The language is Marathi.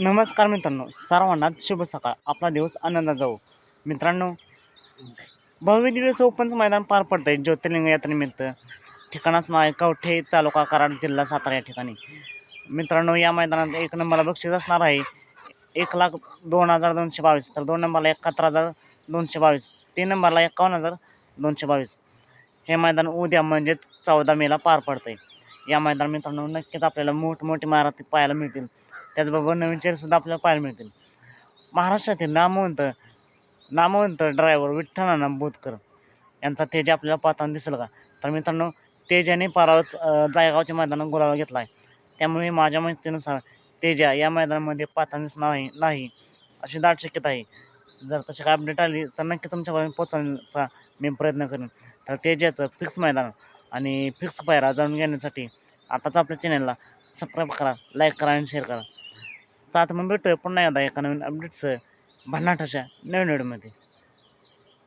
नमस्कार मित्रांनो सर्वांना शुभ सकाळ. आपला दिवस आनंदात जाऊ हो. मित्रांनो भव्य दिवस ओपनचं मैदान पार पडतं आहे ज्योतिर्लिंग यात्रेनिमित्त. ठिकाणाचं नाव आहे कवठे तालुका कराड जिल्हा सातारा या ठिकाणी. मित्रांनो या मैदानात एक नंबरला बक्षीस असणार आहे. एक लाख दोन हजार दोनशे बावीस. तर दोन नंबरला एकाहत्तर हजार दोनशे बावीस. तीन नंबरला एकावन्न हजार दोनशे बावीस. हे मैदान उद्या म्हणजेच चौदा मेला पार पडतं आहे या मैदान मित्रांनो नक्कीच आपल्याला मोठमोठी महाराष्ट्र पाहायला मिळतील. त्याचबरोबर नवीन चेअरसुद्धा आपल्याला पाहायला मिळतील. महाराष्ट्रातील नामवंत नामवंत ड्रायव्हर विठ्ठलाना बोधकर यांचा तेज आपल्याला पाहताना दिसेल का? तर मित्रांनो तेज याने पारावच जायगावच्या मैदानात गुलावा घेतला आहे. त्यामुळे माझ्या माहितीनुसार तेजा या मैदानामध्ये पाहताना दिसणार नाही नाही अशी दाट शक्यता आहे. जर तशी काय अपडेट आली तर नक्की तुमच्यापर्यंत पोहोचवण्याचा मी प्रयत्न करेन. तर तेजाचं फिक्स मैदान आणि फिक्स पायरा जाणून घेण्यासाठी आताच आपल्या चॅनलला सबस्क्राईब करा लाईक करा आणि शेअर करा. चालतं मग भेटूया पुन्हा एकदा एका नवीन अपडेट्स भन्नाटाच्या नवीन व्हिडिओमध्ये